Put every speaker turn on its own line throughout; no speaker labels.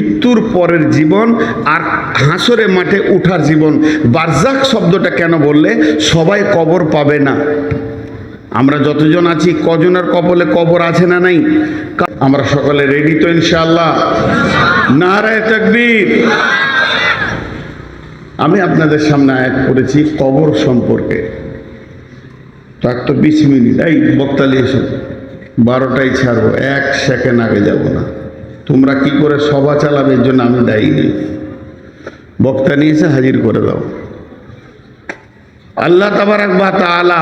মৃত্যুর পরের জীবন আর হাসরে মাঠে উঠার জীবন। বারজাক শব্দটা কেন বললে? সবাই কবর পাবে না। আমরা যতজন আছি, কজনের কবলে কবর আছে না নাই? আমরা সকলে রেডি তো ইনশাআল্লাহ? নারায় তাকবীর। আমি আপনাদের সামনে আয়াত করেছি কবর সম্পর্কে। তার তো বিশ মিনিট। এই বক্তালি এসো। বারোটাই ছাড়বো। এক সেকেন্ড আগে যাব না। তোমরা কি করে সভা চালাবে? এর জন্য আমি দায়ী বক্তা নিয়ে এসে হাজির করে দাও। আল্লাহ তাবারাক বা তাআলা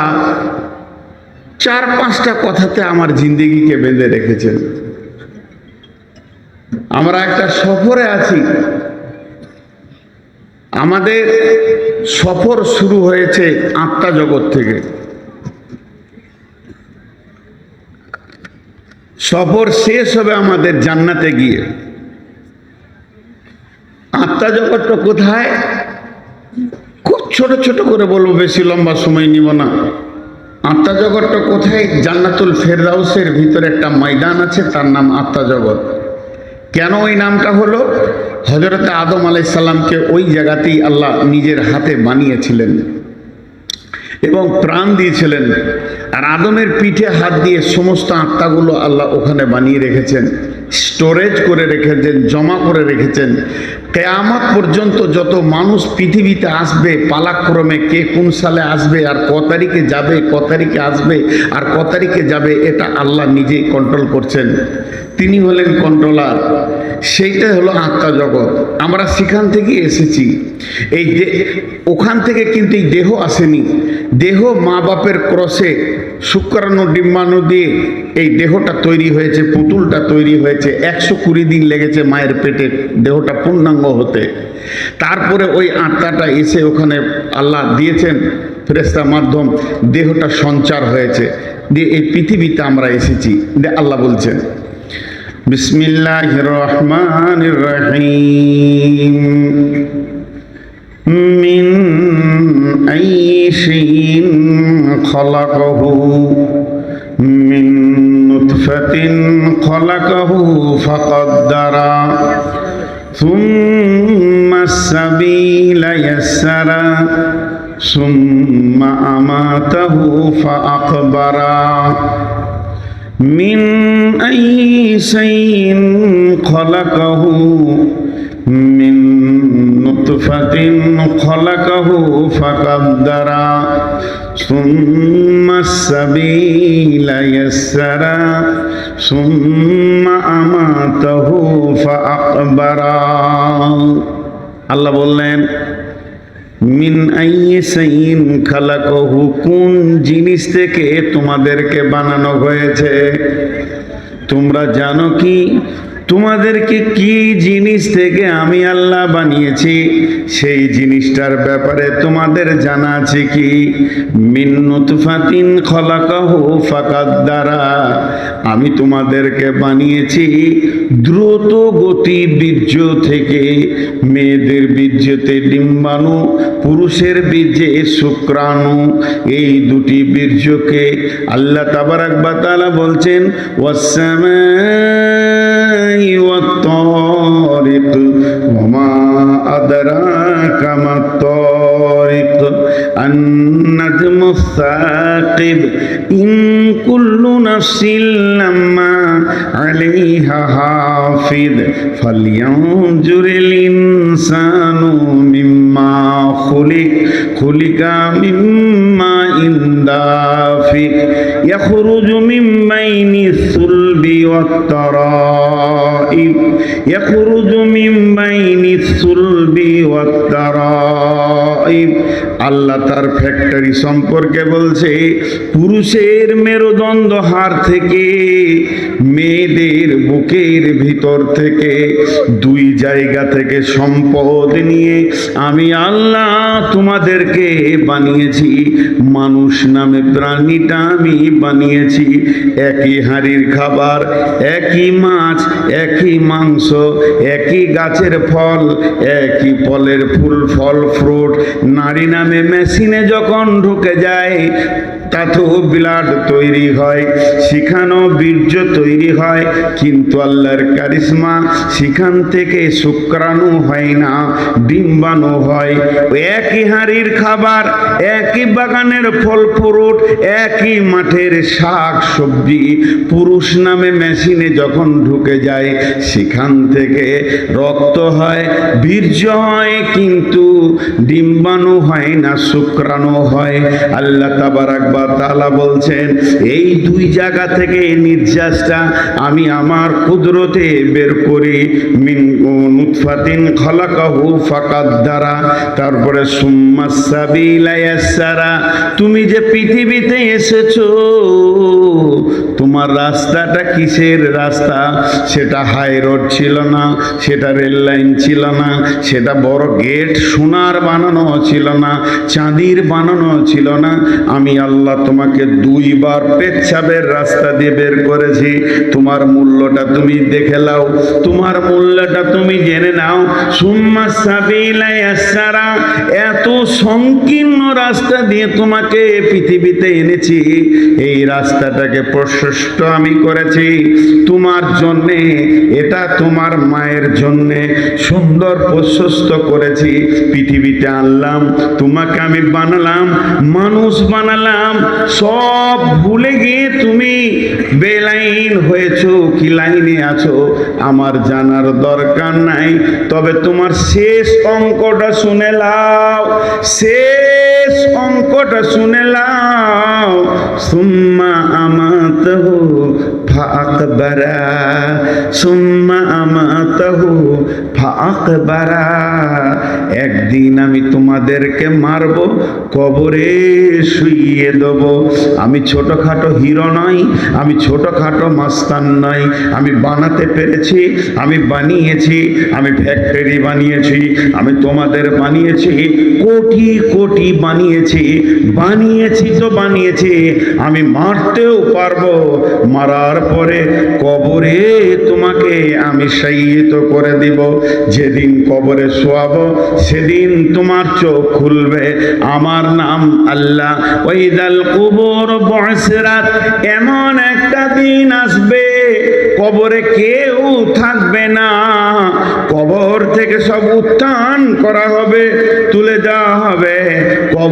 চার পাঁচটা কথাতে আমার জিন্দিগিকে বেঁধে রেখেছেন। আমরা একটা সফরে আছি। আমাদের সফর শুরু হয়েছে আত্মা জগৎ থেকে। সফর শেষ হবে আমাদের জান্নাতে গিয়ে। আত্মা জগৎটা কোথায়? খুব ছোট ছোট করে বলব, বেশি লম্বা সময় নিব না। আত্মা জগৎটা কোথায়? জান্নাতুল ফেরদাউসের ভিতরে একটা ময়দান আছে, তার নাম আত্মা জগৎ। কেন ওই নামটা হলো? হজরতে আদম আলাইসাল্লামকে ওই জায়গাতেই আল্লাহ নিজের হাতে বানিয়েছিলেন। এবং প্রাণ দিয়েছিলেন। আর আদমের পিঠে হাত দিয়ে সমস্ত আত্মাগুলো আল্লাহ ওখানে বানিয়ে রেখেছেন, স্টোরেজ করে রেখেছেন, জমা করে রেখেছেন। কেয়ামত পর্যন্ত যত মানুষ পৃথিবীতে আসবে, পালাক্রমে কে কোন সালে আসবে, আর ক তারিখে যাবে, ক তারিখে আসবে, আর ক তারিখে যাবে, এটা আল্লাহ নিজেই কন্ট্রোল করছেন। তিনি হলেন কন্ট্রোলার সেইটাই হলো আত্মা জগৎ। আমরা সেখান থেকে এসেছি। এই দে ওখান থেকে কিন্তু এই দেহ আসেনি। দেহ মা বাপের ক্রসে শুক্রাণু, ডিম্বাণু দিয়ে এই দেহটা তৈরি হয়েছে, পুতুলটা তৈরি হয়েছে। একশো কুড়ি দিন লেগেছে মায়ের পেটে দেহটা পূর্ণাঙ্গ হতে। তারপরে ওই আত্মাটা এসে ওখানে আল্লাহ দিয়েছেন ফেরেস্তা মাধ্যম, দেহটা সঞ্চার হয়েছে। দিয়ে এই পৃথিবীতে আমরা এসেছি। দিয়ে আল্লাহ বলছেন بسم الله الرحمن الرحيم من أي شيء خلقه من نطفة خلقه فقدر ثم السبيل يسر ثم أماته فأقبره من أي شيء خلقه من نطفة خلقه فقدر ثم السبيل يسر ثم أماته فأقبر আল্লাহ বললেন মিন আইসাইন খালাকহু কোন জিনিস থেকে তোমাদেরকে বানানো হয়েছে? তোমরা জানো কি? তোমাদেরকে কি জিনিস থেকে আমি আল্লাহ বানিয়েছি? সেই জিনিসটার ব্যাপারে তোমাদের জানা আছে কি? মিন্নুতফাতিন খলাকাহু ফাকাদ দ্বারা আমি তোমাদেরকে বানিয়েছি দ্রুত গতি বীর্য থেকে। মেয়েদের বীর্যতে ডিম্বাণু, পুরুষের বীর্যে শুক্রাণু। এই দুটি বীর্যকে আল্লাহ তাবারাক বাতালা বলছেন والشمس والطارق وما أدراك ما الطارق النجم الثاقب إن كل نفس لما عليها حافظ فلينظر الإنسان مما خلق خلق مما دافق يخرج من بين الثلب والتراب يخرج من بين الصلب والترائب আল্লাহ তার ফ্যাক্টরি সম্পর্কে বলছে পুরুষের মেরুদণ্ড হার থেকে মেয়েদের বুকের ভিতর থেকে দুই জায়গা থেকে সম্পদ নিয়ে আমি আল্লাহ তোমাদেরকে বানিয়েছি মানুষ নামে প্রাণীটা আমি বানিয়েছি একই হাঁড়ির খাবার একই মাছ একই মাংস, একই গাছের ফল, একই ফলের ফুল, ফল, ফ্রুট। নারী নামে মেশিনে যখন ঢুকে যায় তাতেও ব্লাড তৈরি হয় সেখানেও বীর্য তৈরি হয়, কিন্তু আল্লাহর কারিশমা সেখান থেকে শুক্রাণু হয় না, ডিম্বাণু হয়। একই হাঁড়ির খাবার, একই বাগানের ফল ফ্রুট, একই মাঠের শাক সবজি। পুরুষ নামে মেশিনে যখন ঢুকে যায়, সেখান থেকে রক্ত হয়, বীর্য হয়, কিন্তু ডিম্বাণু হয় না, শুক্রাণু হয়। আল্লাহ তাবারাক বা তাআলা বলছেন, এই দুই জায়গা থেকে এই নির্যাসটা আমি আমার কুদরতে বের করি। মিন নুতফাতিন খলাকাহু ফাকাদ্দারা তারপরে সুম্মা সাবিলা তুমি যে পৃথিবীতে এসেছ তোমার রাস্তাটা কিসের রাস্তা? সেটা হাই রোড ছিল না, সেটা রেল লাইন ছিল না, সেটা বড় গেট সোনার বানানো ছিল না, চাঁদির বানানো ছিল না। আমি আল্লাহ তোমাকে দুইবার পেচ্ছাবের রাস্তা দিয়ে বের করেছি। তোমার মূল্যটা তুমি দেখে নাও। তোমার মূল্যটা তুমি জেনে নাও। সুম্মা সাবিলা এত সংকীর্ণ রাস্তা দিয়ে তোমাকে পৃথিবীতে এনেছি। এই রাস্তাটাকে প্রশস্ত আমি করেছি। তোমার জন্যে, এটা তোমার মায়ের জন্যে সুন্দর প্রশস্ত করেছি। পৃথিবীতে আনলাম, তোমাকে আমি বানালাম, মানুষ বানালাম, সব ভুলে গিয়ে তুমি বেলাইন হয়েছো, কি লাইনে আছো, আমার জানার দরকার নাই। তবে তোমার শেষ অঙ্কটা শুনে লাও শেষ অঙ্কটা শুনে লাও সুম্মা আমাতহু ফাকবারা সুম্মা আমাতহু ফাকবারা একদিন আমি তোমাদেরকে মারব, কবরে শুইয়ে দেব। আমি ছোটখাটো হিরো নই, আমি ছোটখাটো মাস্তান নই। আমি বানাতে পেরেছি, আমি বানিয়েছি, আমি ফ্যাক্টরি বানিয়েছি, আমি তোমাদের বানিয়েছি, কোটি কোটি বানিয়েছি বানিয়েছি তো বানিয়েছি। আমি মারতেও পারব, মারার পরে কবরে তোমাকে আমি সাইয়িত করে দিব। যেদিন কবরে শোয়াবো, সেদিন তোমার চোখ খুলবে। আমার নাম আল্লাহ। ওইদাল কুবর বয়সরাত এমন একটা দিন আসবে, কবরে কেউ থাকবে না। কবর থেকে সব উত্থান করা হবে।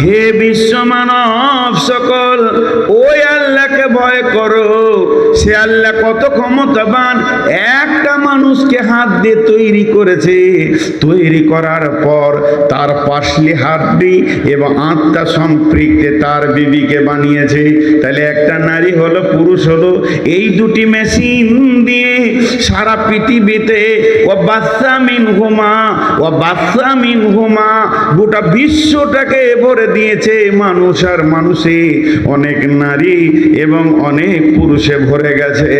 হে বিশ্ব মানব সকল করো সে আল্লাহ কত ক্ষমতাবান। একটা মানুষকে হাত দিয়ে তৈরি করেছে। তৈরি করার পর তার পাশলি হাড্ডি এবং আত্মা সম্পৃক্তে তার বিবিকে বানিয়েছে। তাহলে একটা নারী হলো, পুরুষ হলো, এই দুটি মেশিন দিয়ে সারা পৃথিবীতে, ও বাচ্চা মিন হুমা ও বাচ্চা মিন হুমা গোটা বিশ্বটাকে ভরে দিয়েছে মানুষ আর মানুষে। অনেক নারী এবং অনেক পুরুষে ভরে গেছে।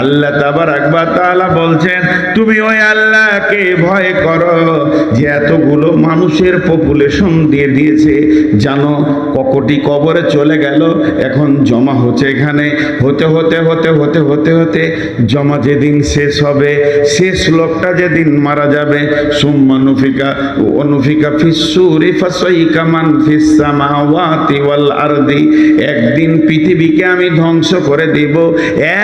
আল্লাহ তাবার আকবার তাআলা বলছেন, তুমি ওই আল্লাহকে ভয় করো যে এতগুলো মানুষের পপুলেশন দিয়ে দিয়েছে। জানো ককটি কবরে চলে গেল, এখন জমা হচ্ছে এখানে। হতে হতে হতে হতে হতে হতে জমা যেদিন শেষ হবে, শেষ লোকটা যেদিন মারা যাবে। সুম্মা নুফিকা, অনুফিকা ফিসুরি ফাসাইকা মান ফিস সামাওয়াতি ওয়াল আরদি। একদিন পৃথিবীকে আমি ধ্বংস করে দিব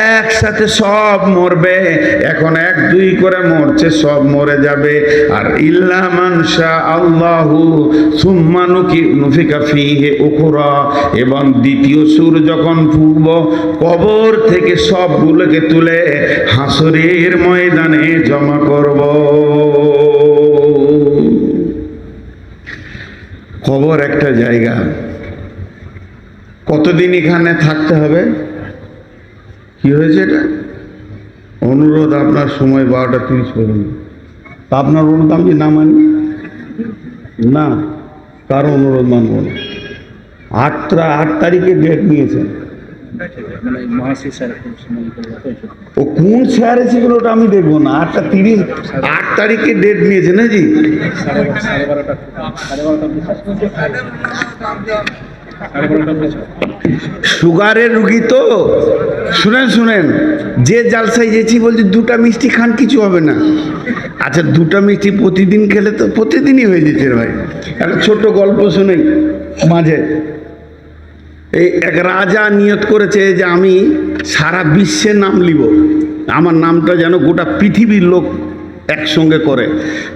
একসাথে সব মরবে। এখন এক, দুই করে মরছে, সব মরে যাবে। আর ইল্লা মানসা আল্লাহু সুম্মা নুকি, নুফিকা ফিহে উখরা। এবং দ্বিতীয় সুর যখন ফুকব কবর থেকে সবগুলোকে তুলে হাসরের ময়দানে জমা করব। কবর একটা জায়গা। কতদিন এখানে থাকতে হবে? কি হয়েছে এটা অনুরোধ আপনার সময় বারোটা তিরিশ পর্যন্ত তা আপনার অনুরোধ আমি না মানি না কার অনুরোধ মানব না আটটা আট তারিখে ডেট নিয়েছেন
মানে
ও কোন স্যার সেগুলো ওটা আমি দেখব না আটটা তিরিশ আট তারিখে ডেট নিয়েছে না জি সুগারের রুগী তো? শুনেন শুনেন। যে জালসায় যেছি বলছি, দুটা মিষ্টি খান, কিছু হবে না। আচ্ছা দুটা মিষ্টি প্রতিদিন খেলে তো প্রতিদিনই হয়ে যেতে ভাই একটা ছোট গল্প শুনে মাঝে। এই এক রাজা নিয়ত করেছে যে আমি সারা বিশ্বের নাম লিব। আমার নামটা যেন গোটা পৃথিবীর লোক একসঙ্গে করে।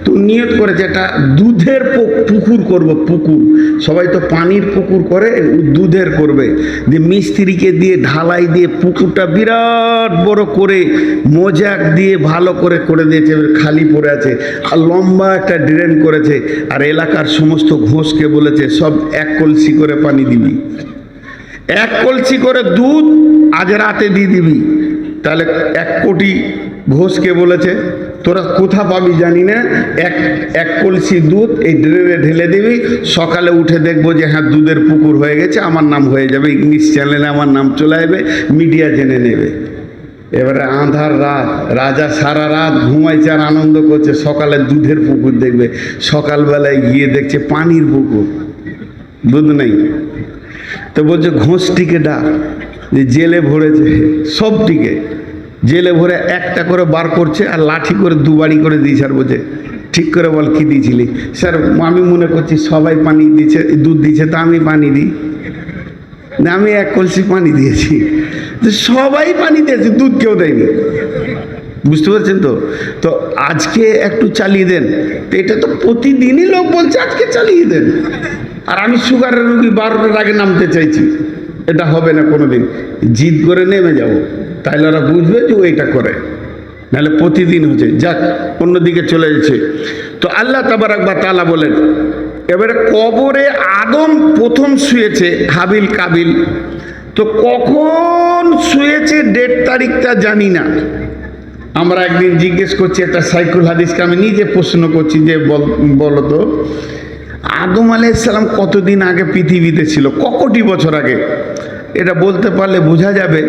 তো নিয়ত করেছে একটা দুধের পুকুর করব, পুকুর। সবাই তো পানির পুকুর করে, দুধের করবে। দিয়ে মিস্ত্রিকে দিয়ে ঢালাই দিয়ে পুকুরটা বিরাট বড় করে, মোজাক দিয়ে ভালো করে করে দিয়েছে খালি পড়ে আছে। আর লম্বা একটা ড্রেন করেছে, আর এলাকার সমস্ত ঘোষকে বলেছে, সব এক কলসি করে পানি দিবি। এক কলসি করে দুধ আজ রাতে দিয়ে দিবি। তাহলে এক কোটি ঘোষকে বলেছে তোরা কোথা পাবি জানি না। এক এক কলসি দুধ এই ড্রেনে ঢেলে দিবি, সকালে উঠে দেখব যে হ্যাঁ দুধের পুকুর হয়ে গেছে, আমার নাম হয়ে যাবে, ইংলিশ চ্যানেলে আমার নাম চলে আসবে মিডিয়া জেনে নেবে। এবারে আধার রাত, রাজা সারা রাত ঘুমাইছে আর আনন্দ করছে, সকালে দুধের পুকুর দেখবে, সকালবেলায় গিয়ে দেখছে পানির পুকুর, দুধ নেই। তো বলছে, ঘোষটিকে ডাক, যে জেলে ভরেছে, সবটিকে। জেলে ভরে একটা করে বার করছে আর লাঠি করে দুবারি করে দিয়েছে আর বলছে, ঠিক করে বল, কি দিয়েছিলি? স্যার, আমি মনে করছি সবাই পানি দিচ্ছে দুধ দিচ্ছে তা আমি পানি দিই। না, আমি এক কলসি পানি দিয়েছি। তো সবাই পানি দিয়েছে, দুধ কেউ দেয়নি। বুঝতে পারছেন তো? তো আজকে একটু চালিয়ে দেন। তো এটা তো প্রতিদিনই লোক বলছে, আজকে চালিয়ে দেন। আর আমি সুগারের রুগী বারোটার আগে নামতে চাইছি। এটা হবে না কোনো দিন জিদ করে নেমে যাব। তাইলে ওরা বুঝবে যে ও এটা করে। নাহলে প্রতিদিন হচ্ছে। যাক, অন্যদিকে চলে যাচ্ছে। তো আল্লাহ তাবার একবার তালা বলেন, এবারে কবরে আদম প্রথম শুয়েছে হাবিল কাবিল। তো কখন শুয়েছে ডেট তারিখটা জানি না। আমরা একদিন জিজ্ঞেস করছি, একটা সাইকুল হাদিসকে আমি নিজে প্রশ্ন করছি যে বল- তো, আদম আলাইসাল্লাম কতদিন আগে পৃথিবীতে ছিল? ক কোটি বছর আগে? এটা বলতে পারলে বোঝা যাবে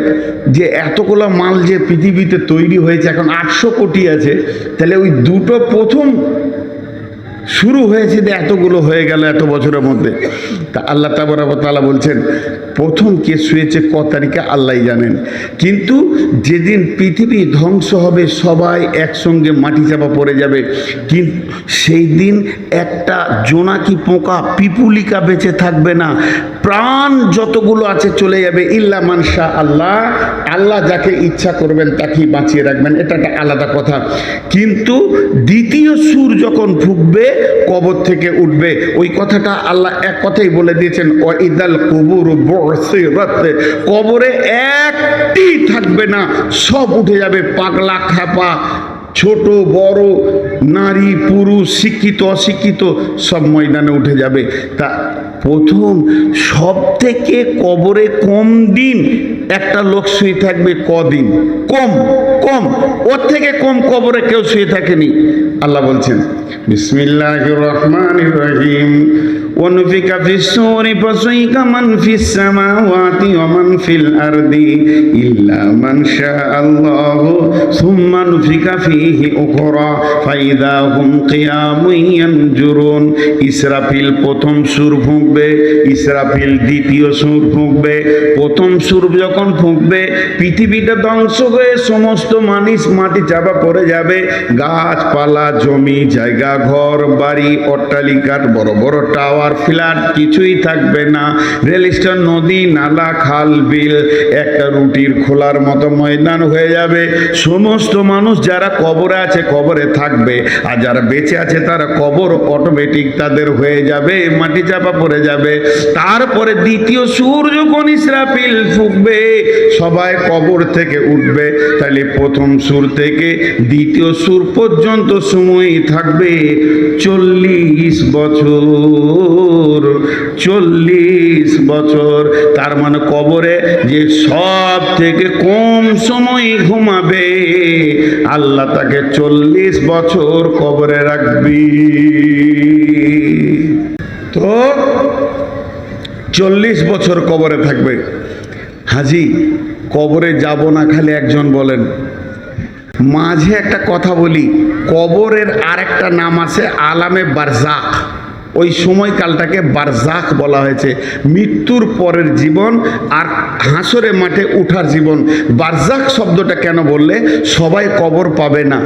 যে এতগুলো মাল যে পৃথিবীতে তৈরি হয়েছে, এখন আটশো কোটি আছে, তাহলে ওই দুটো প্রথম শুরু হয়েছে যে এতগুলো হয়ে গেল এত বছরের মধ্যে। তা আল্লাহ তালা বলছেন, প্রথম কে শুয়েছে, ক তারিখে আল্লাহ জানেন। কিন্তু যেদিন পৃথিবী ধ্বংস হবে, সবাই একসঙ্গে মাটি চাপা পড়ে যাবে। কিন্তু সেই দিন একটা জোনাকি পোকা, পিপুলিকা বেঁচে থাকবে না। প্রাণ যতগুলো আছে চলে যাবে, ইল্লা মানসা আল্লাহ। আল্লাহ যাকে ইচ্ছা করবেন, তাকেই বাঁচিয়ে রাখবেন। এটা একটা আলাদা কথা। কিন্তু দ্বিতীয় সুর যখন ফুকবে কবর থেকে উঠবে। ওই কথাটা আল্লাহ এক কথাই বলে দিয়েছেন ও ইদাল কবুর কবরে একটি থাকবে না, সব উঠে যাবে পাগলা খাপা ছোট, বড়, নারী, পুরুষ, শিক্ষিত, অশিক্ষিত, সব ময়দানে উঠে যাবে। তা প্রথম সব থেকে কবরে কম দিন একটা লোক শুয়ে থাকবে কদিন? কম কম। ওর থেকে কম কবরে কেউ শুয়ে থাকেনি। আল্লাহ বলছেন বিসমিল্লাহ রহমান রহিম। ونفك في السور فصيق من في السماوات ومن في الأرض إلا من شاء الله ثم نفك فيه أخرى فإذا هم قيام ينجرون ইসরাফিল প্রথম সুর ফুঁকবে ইসরাফিল দ্বিতীয় সুর ফুঁকবে প্রথম সুর যখন ফুঁকবে পৃথিবীটা ধ্বংস হয়ে সমস্ত মানুষ মাটি চাপা পড়ে যাবে গাছপালা জমি জায়গা ঘর বাড়ি অট্টালিকার বড় বড় টাওয়ার ফ্ল্যাট কিছুই থাকবে না। রেল স্টেশন, নদী, নালা, খাল, বিল, একটা রুটির খোলার মতো ময়দান হয়ে যাবে। সমস্ত মানুষ যারা কবরে আছে, কবরে থাকবে। আর যারা বেঁচে আছে, তারা কবর অটোমেটিক তাদের হয়ে যাবে, মাটি চাপা পড়ে যাবে। তারপরে দ্বিতীয় সুর যখন ইসরাফিল ফুকবে। সবাই কবর থেকে উঠবে। তাহলে প্রথম সুর থেকে দ্বিতীয় সুর পর্যন্ত সময় থাকবে চল্লিশ বছর। বছর চল্লিশ বছর। তার মানে কবরে যে সব থেকে কম সময় ঘুমাবে, আল্লাহ তাকে চল্লিশ বছর কবরে রাখবি। তো চল্লিশ বছর কবরে থাকবে। হাজি, কবরে যাব না খালি একজন বলেন। মাঝে একটা কথা বলি, কবরের আরেকটা নাম আছে আলামে বারজাক। ওই সময়কালটাকে বারজাক বলা হয়েছে। মৃত্যুর পরের জীবন আর হাসরে মাঠে উঠার জীবন। বারজাক শব্দটা কেন বললে? সবাই কবর পাবে না।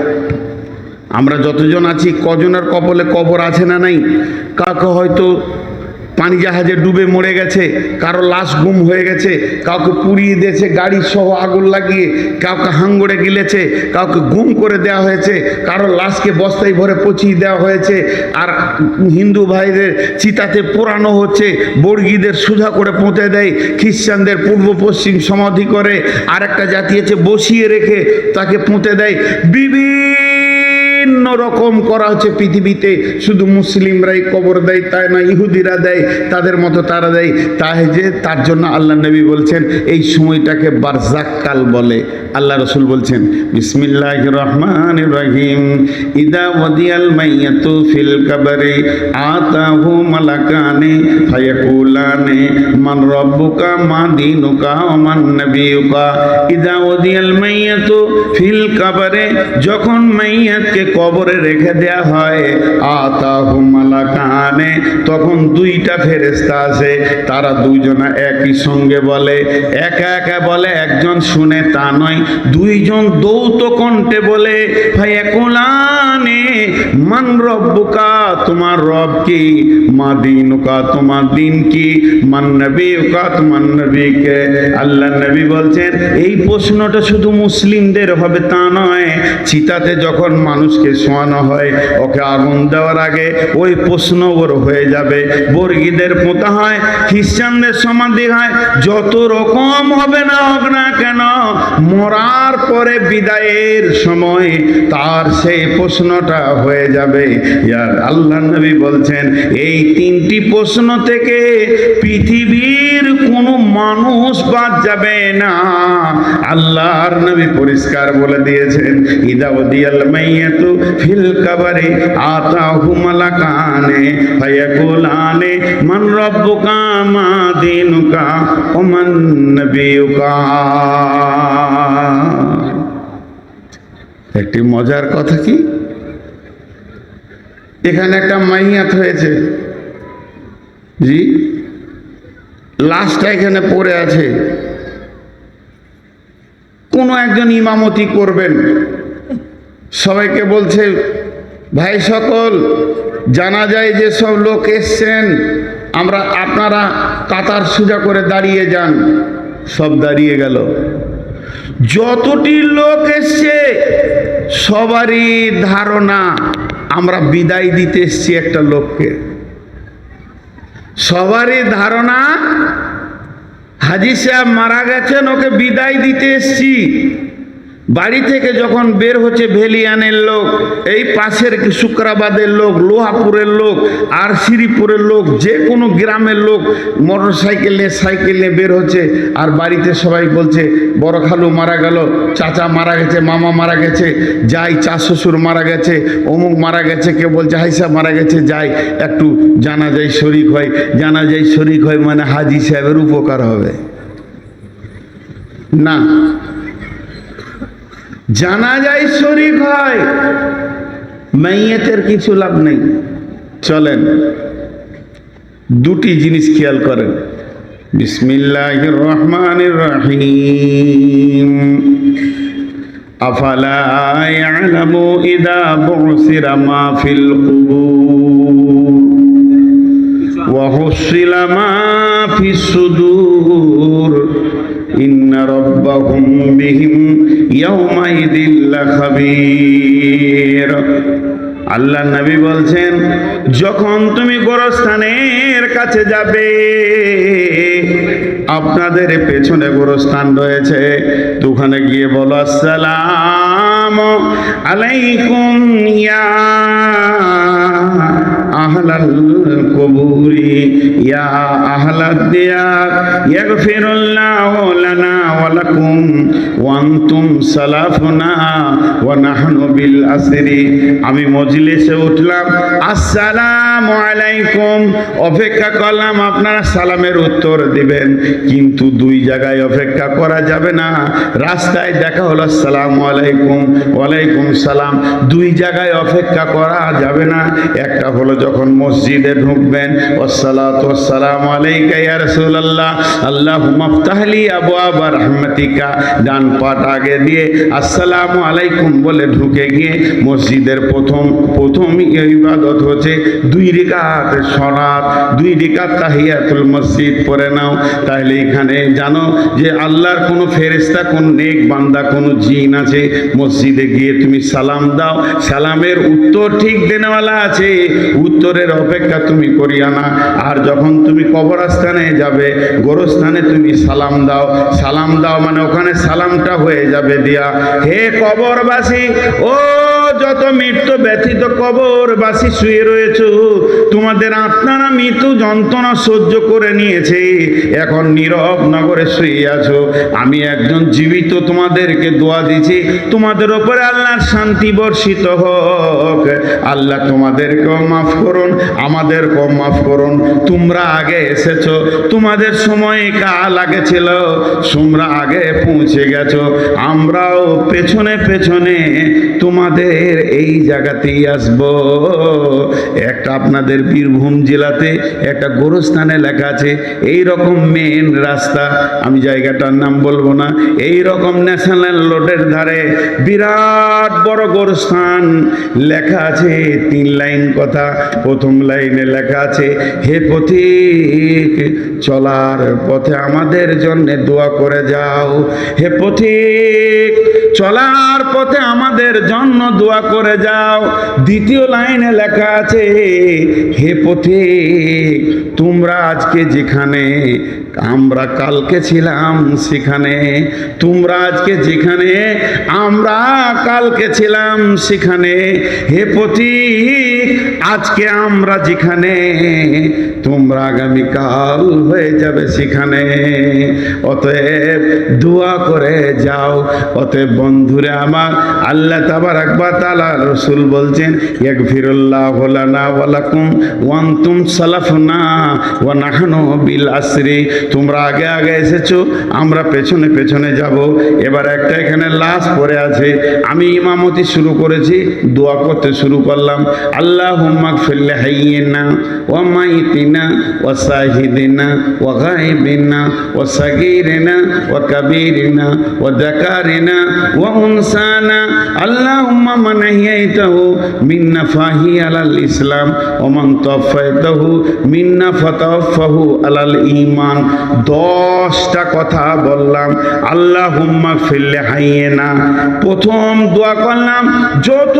আমরা যতজন আছি, কজনের কবলে কবর আছে না নাই? কাউকে হয়তো পানি জাহাজে ডুবে মরে গেছে, কারও লাশ গুম হয়ে গেছে, কাউকে পুড়িয়ে দিয়েছে, গাড়ি সহ আগুন লাগিয়ে, কাউকে হাঙ্গড়ে গিলেছে, কাউকে গুম করে দেওয়া হয়েছে, কারও লাশকে বস্তায় ভরে পচিয়ে দেওয়া হয়েছে, আর হিন্দু ভাইদের চিতাতে পোড়ানো হচ্ছে, বর্গীদের সুধা করে পুঁতে দেয়, খ্রিস্টানদের পূর্ব পশ্চিম সমাধি করে আর একটা জাতি আছে বসিয়ে রেখে তাকে পুঁতে দেয়। বিভিন্ন রকম করা হচ্ছে পৃথিবীতে। শুধু মুসলিমরাই কবর দেয়, তাই না? ইহুদিরা দেয়, তাদের মতো তারা দেয়। তাই যে তার জন্য আল্লাহ নবী বলছেন, এই সময়টাকে বারজাক্কাল বলে। আল্লাহ রসুল বলছেন বিসমিল্লাহ রহমান রহিম। ইদা ওয়াদিয়াল মাইয়াতু ফিল কাবারে, আতাহু মালাকানে, ফায়াকুলানে, মান রব্বুকা, মা দিনুকা, ওয়া মান নবিয়ুকা। ইদা ওয়াদিয়াল মাইয়াতু ফিল কাবারে, যখন মাইয়াতকে কবরে রেখে দেয়া হয়। আতাহু মালাকানে তখন দুইটা ফেরেশতা আছে তারা দুইজনা একই সঙ্গে বলে, একা একা বলে একজন শুনে তা নয়। দুইজন দৌত কণ্ঠে বলে ভাই একুলানে মান রব্বুকা, তোমার রব কি? মা দিনুকা, তোমার দিন কি? মান নবীকা তোমার নবীকে আল্লাহ নবী বলছেন, এই প্রশ্নটা শুধু মুসলিমদের হবে তা নয়। চিতাতে যখন মানুষকে শোয়ানো হয়, ওকে আগুন দেওয়ার আগে ওই প্রশ্ন ওর হয়ে যাবে। বর্গীদের পোতা হয়, খ্রিস্টানদের সমাধি হয়, যত রকম হবে না হোক না কেন, মরার পরে বিদায়ের সময় তার সেই প্রশ্নটা হয়ে যাবে। ইয়ার আল্লাহ নবী বলছেন, এই তিনটি প্রশ্ন থেকে পৃথিবীর কোনো মানুষ বাদ যাবে না। আল্লাহর নবী পরিষ্কার বলে দিয়েছেন ইদাউদিয়াল মাইয়াতু ফিল কাবারে আতাহু মালাকানে ফায়াকুলানে মান রব্বুকা মা দিনুকা ওয়া মান নবিয়ুকা। একটি মজার কথা কি? এখানে একটা মাইয়াত হয়েছে। জি? লাশটা এখানে পড়ে আছে। কোনো একজন ইমামতি করবেন। সবাইকে বলছে, ভাই সকল, জানা যায় যে সব লোক এসছেন, আমরা আপনারা কাতার সোজা করে দাঁড়িয়ে যান। সব দাঁড়িয়ে গেল। যতটি লোক এসছে, সবারই ধারণা, আমরা বিদায় দিতে এসছি একটা লোককে। সবারই ধারণা, হাজি সাহেব মারা গেছেন, ওকে বিদায় দিতে এসছি। বাড়ি থেকে যখন বের হচ্ছে ভেলিয়ানের লোক, এই পাশের শুক্রাবাদের লোক, লোহাপুরের লোক, আর শ্রীপুরের লোক, যে কোনো গ্রামের লোক মোটর সাইকেল নিয়ে সাইকেল নিয়ে বের হচ্ছে, আর বাড়িতে সবাই বলছে, বড় খালু মারা গেল, চাচা মারা গেছে, মামা মারা গেছে, যাই, চা শ্বশুর মারা গেছে, অমুক মারা গেছে, কেউ বলছে হাইসা মারা গেছে, যাই, একটু জানা যায় শরিক হয়। জানা যায় শরিক হয় মানে হাজি সাহেবের উপকার হবে। না। জানাজায় শরিক হয়। মাইয়েতের কিছু লাভ নেই। চলেন, দুটি জিনিস খেয়াল করেন। বিসমিল্লাহ রহমান রহিম। আফালা ইদা বিহিম আল্লাহ নবী বলছেন, যখন তুমি গোরস্থানের কাছে যাবে, আপনাদের পেছনে গোরস্থান রয়েছে। ওখানে গিয়ে বলো, আসসালাম আলাইকুম ইয়া আহলাল কবুরি, ইয়া আমি মজলিসে উঠলাম, আসসালামু আলাইকুম। অপেক্ষা করলাম আপনারা সালামের উত্তর দিবেন, কিন্তু দুই জায়গায় অপেক্ষা করা যাবে না। রাস্তায় দেখা হলো সালাম আলাইকুম, ওয়ালাইকুম সালাম। দুই জায়গায় অপেক্ষা করা যাবে না। একটা হলো যখন মসজিদে ঢুকবেন। ইয়া ডান পাট আগে দিয়ে আলাইকুম বলে ঢুকে গিয়ে মসজিদের প্রথম প্রথম ইবাদত হচ্ছে দুই রিকাত সরাত দুই রিকাত তাহিয়াতুল মসজিদ পড়ে নাও। তাহলে এখানে জানো যে আল্লাহর কোনো ফেরেশতা, কোন নেক বান্দা, কোনো জিন আছে, মসজিদে গিয়ে তুমি সালাম দাও। সালামের উত্তর ঠিক দেনেওয়ালা আছে। উত্তরের অপেক্ষা তুমি করিয়া না। আর যখন তুমি কবরস্থানে যাবে, গোরস্থানে তুমি সালাম দাও। সালাম দাও মানে ওখানে সালামটা হয়ে যাবে দিয়া। হে কবরবাসী, ও যত মৃত্যু ব্যথিত কবরবাসী শুয়ে রয়েছে, তোমাদের আপনারা মৃত্যু যন্ত্রণা সহ্য করে নিয়েছে। এখন নীরব নগরে শুয়ে আছো। আমি একজন জীবিত, তোমাদেরকে দোয়া দিছি তোমাদের ওপরে আল্লাহর শান্তি বর্ষিত হোক। আল্লাহ তোমাদেরকেও মাফ করুন, আমাদেরকেও মাফ করুন। তোমরা আগে এসেছ, তোমাদের সময় কাল আগে ছিল, তোমরা আগে পৌঁছে গেছো। আমরাও পেছনে পেছনে তোমাদের এই জায়গাতেই আসব। একটা আপনাদের বীরভূম জেলাতে একটা গোরস্থানে লেখা আছে এই রকম মেন রাস্তা। আমি জায়গাটার নাম বলব না। এই রকম ন্যাশনাল রোডের ধারে বিরাট বড় গোরস্থান। লেখা আছে তিন লাইন কথা, প্রথম লাইনে লেখা আছে, হে পথিক, চলার পথে আমাদের জন্যে দোয়া করে যাও। হে পথিক, চলার পথে আমাদের জন্য দোয়া করে যাও। দ্বিতীয় লাইনে লেখা আছে, হে পথিক, তোমরা আজকে যেখানে, আমরা কালকে ছিলাম সেখানে। তোমরা আজকে যেখানে, আমরা কালকে ছিলাম সেখানে। হে পথিক, আজকে আমরা যেখানে, তোমরা আগামীকাল হয়ে যাবে সেখানে। অতএব দোয়া করে যাও। অতএব বন্ধুরে আমার, আল্লাহ তাবার একবার বলছেন ওয়া তোমরা আগে আগে এসেছ, আমরা পেছনে পেছনে যাব। এবার একটা এখানে লাশ পড়ে আছে। আমি ইমামতি শুরু করেছি, দোয়া করতে শুরু করলাম। আল্লাহ হুম্মাক ফিল্লে হাইয়েনা ও মাইতিনা ও সাহিদিনা ও গাইবিনা ও সাগিরিনা ও কবিরিনা ও দাকারিনা ও উনসানা। আল্লাহ হুম্মা প্রথম দোয়া করলাম, যত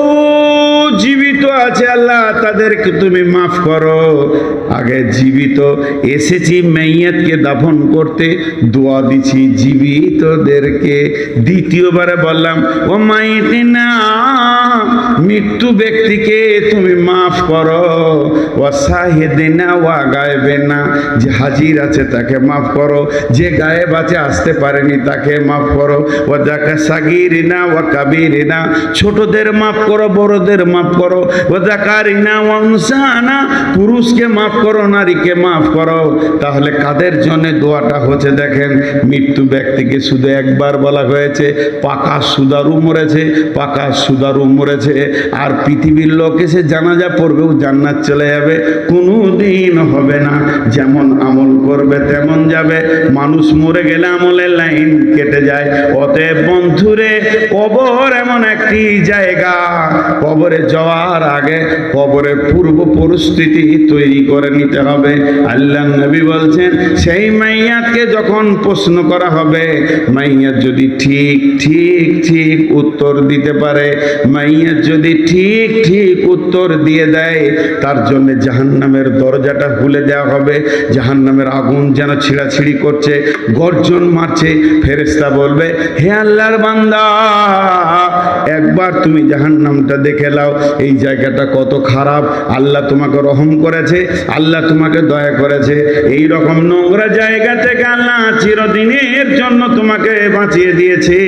জীবিত আছে আল্লাহ, তাদেরকে তুমি মাফ করো। আগে জীবিত, এসেছি মেয়াতকে দাফন করতে, দোয়া দিছি জীবিতদেরকে। দ্বিতীয়বারে বললাম, ও মাইতিনা মৃত্যু ব্যক্তিকে তুমি মাফ করো। ও সাহেদিনা, ওয়া গায়েবে না যে হাজির আছে তাকে মাফ করো। যে গায়েব আছে আসতে পারেনি তাকে মাফ করো। ও যাকে সাগিরিনা ও কাবিরিনা, ছোটদের মাফ করো, বড়দের মাফ করো। ও জাকারিনা ও উনসানা পুরুষকে মাফ করো, নারীকে মাফ করো। তাহলে কাদের জন্য দোয়াটা হচ্ছে দেখেন, মৃত্যু ব্যক্তিকে শুধু একবার বলা হয়েছে, পাকা সুদারু মরেছে, পাকা সুদারু মরেছে। আর পৃথিবীর লোক এসে জানাজা পড়বেও জান্নাত চলে যাবে। কোনো দিন হবে না। যেমন আমল করবে, তেমন যাবে। মানুষ মরে গেলে আমলের লাইন কেটে যায়। অতএব বন্ধুরে, কবর এমন একটি জায়গা। কবরে যাওয়ার আগে কবরের পূর্ব পরিস্থিতি তৈরি করে নিতে হবে। আল্লাহ নবী বলছেন, সেই মাইয়াতকে যখন প্রশ্ন করা হবে, মাইয়াত যদি ঠিক ঠিক ঠিক উত্তর দিতে পারে মাইয়াত যদি ঠিক ঠিক উত্তর দিয়ে দেয়, তার জন্য জাহান্নামের দরজাটা খুলে দেওয়া হবে। জাহান্নামের আগুন যেন ছিঁড়াছিড়ি করছে, গর্জন মারছে। ফেরেস্তা বলবে, হে আল্লাহর বান্দা, একবার তুমি জাহান্নামটা দেখে লাও এই জায়গাটা কত খারাপ। আল্লাহ তোমাকে রহম করেছে, আল্লাহ তোমাকে দয়া করেছে। এই রকম নোংরা জায়গা থেকে আল্লাহ চিরদিনের জন্য তোমাকে বাঁচিয়ে দিয়েছে।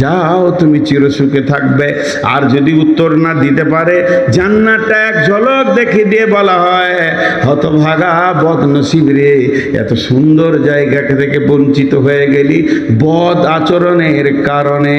যাও, তুমি চিরসুখে থাকবে। আর যদি উত্তর না দিতে পারে, জান্নাতটা এক ঝলক দেখে দিয়ে বলা হয়, হতভাগা বদনসিব রে, এত সুন্দর জায়গা থেকে বঞ্চিত হয়ে গেলি বদ আচরণের কারণে।